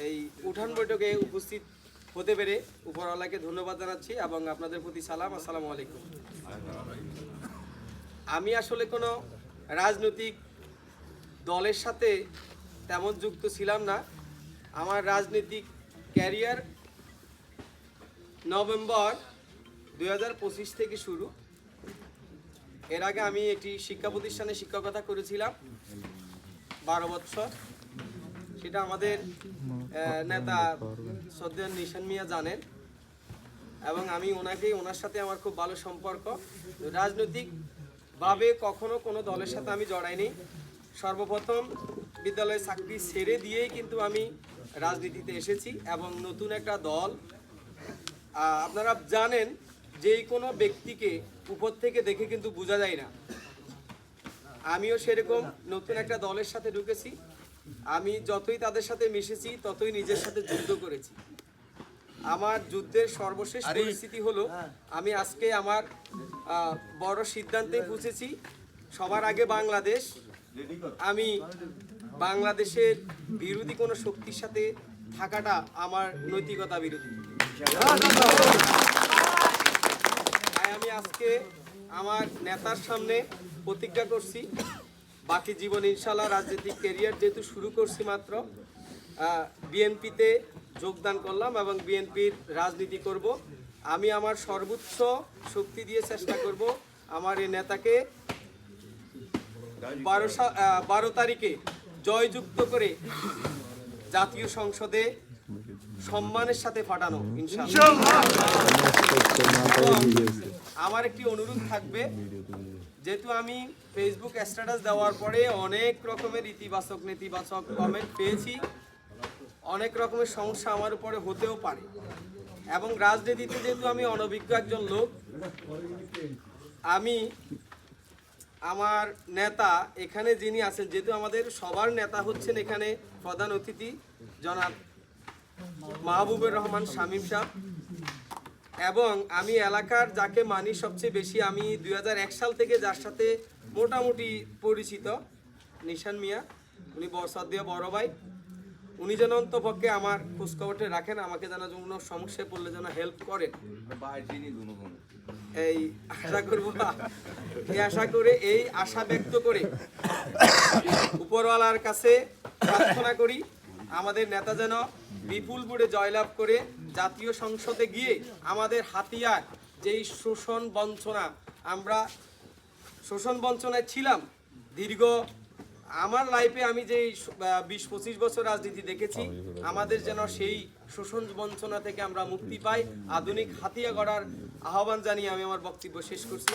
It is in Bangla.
এই উঠান বৈঠকে উপস্থিত হতে পেরে উপরওয়ালাকে ধন্যবাদ জানাচ্ছি এবং আপনাদের প্রতি সালাম, আসসালামু আলাইকুম। আমি আসলে কোনো রাজনৈতিক দলের সাথে তেমন যুক্ত ছিলাম না। আমার রাজনৈতিক ক্যারিয়ার নভেম্বর দু হাজার পঁচিশ থেকে শুরু। এর আগে আমি একটি শিক্ষা প্রতিষ্ঠানে শিক্ষকতা করেছিলাম, বারো বছর সেটা আমাদের নেতা সদ্য নিশান মিয়া জানেন। এবং আমি ওনাকে, ওনার সাথে আমার খুব ভালো সম্পর্ক। রাজনৈতিক ভাবে কখনো কোনো দলের সাথে আমি জড়াইনি। সর্বপ্রথম বিদ্যালয়ে চাকরি ছেড়ে দিয়েই কিন্তু আমি রাজনীতিতে এসেছি এবং নতুন একটা দল। আপনারা জানেন যে কোনো ব্যক্তিকে উপর থেকে দেখে কিন্তু বোঝা যায় না। আমিও সেরকম নতুন একটা দলের সাথে ঢুকেছি। আমি যতই তাদের সাথে মিশেছি ততই নিজের সাথে যুদ্ধ করেছি। আমার যুদ্ধের সর্বশেষ পরিস্থিতি হলো আমি আজকে আমার বড় সিদ্ধান্তে পৌঁছেছি সবার আগে বাংলাদেশ। আমি বাংলাদেশের বিরোধী কোনো শক্তির সাথে থাকাটা আমার নৈতিকতা বিরোধী। তাই আমি আজকে আমার নেতার সামনে প্রতিজ্ঞা করছি। বাকি জীবন ইনশাল্লাহ রাজনৈতিক কেরিয়ার যেহেতু শুরু করছি মাত্র বিএনপিতে যোগদান করলাম এবং বিএনপির রাজনীতি করব। আমি আমার সর্বোচ্চ শক্তি দিয়ে চেষ্টা করব আমার এই নেতাকে বারো বারো তারিখে জয়যুক্ত করে জাতীয় সংসদে সম্মানের সাথে ইনশাল্লাহ আমার একটি অনুরোধ থাকবে যেহেতু আমি ফেসবুক স্ট্যাটাস দেওয়ার পরে অনেক রকমের ইতিবাচক নেতিবাচক কমেন্ট পেয়েছি। অনেক রকমের সমস্যা আমার উপরে হতেও পারে। এবং রাজনীতিতে যেহেতু আমি অনভিজ্ঞ একজন লোক আমি আমার নেতা এখানে যিনি আছেন যেহেতু আমাদের সবার নেতা হচ্ছেন এখানে প্রধান অতিথি জনাব মাহবুবুর রহমান, শামীম সাহ। এবং আমি এলাকার যাকে মানি সবচেয়ে বেশি, আমি দু হাজার এক সাল থেকে যার সাথে মোটামুটি পরিচিত, নিশান মিয়া। উনি বরসাদ দিয়ে বড় ভাই। উনি যেন অন্তপক্ষে আমার খোঁজখবরটা রাখেন, আমাকে যেন কোনো সমস্যায় পড়লে যেন হেল্প করেন। এই আশা করব এই আশা করে, এই আশা ব্যক্ত করে উপরওয়ালার কাছে প্রার্থনা করি। আমাদের নেতা যেন বিপুল ভোটে জয়লাভ করে জাতীয় সংসদে গিয়ে আমাদের হাতিয়ার যেই শোষণ বঞ্চনা, আমরা শোষণ বঞ্চনায় ছিলাম, দীর্ঘ আমার লাইফে আমি যেই বিশ পঁচিশ বছর রাজনীতি দেখেছি, আমাদের যেন সেই শোষণ বঞ্চনা থেকে আমরা মুক্তি পাই। আধুনিক হাতিয়া গড়ার আহ্বান জানিয়ে আমি আমার বক্তব্য শেষ করছি।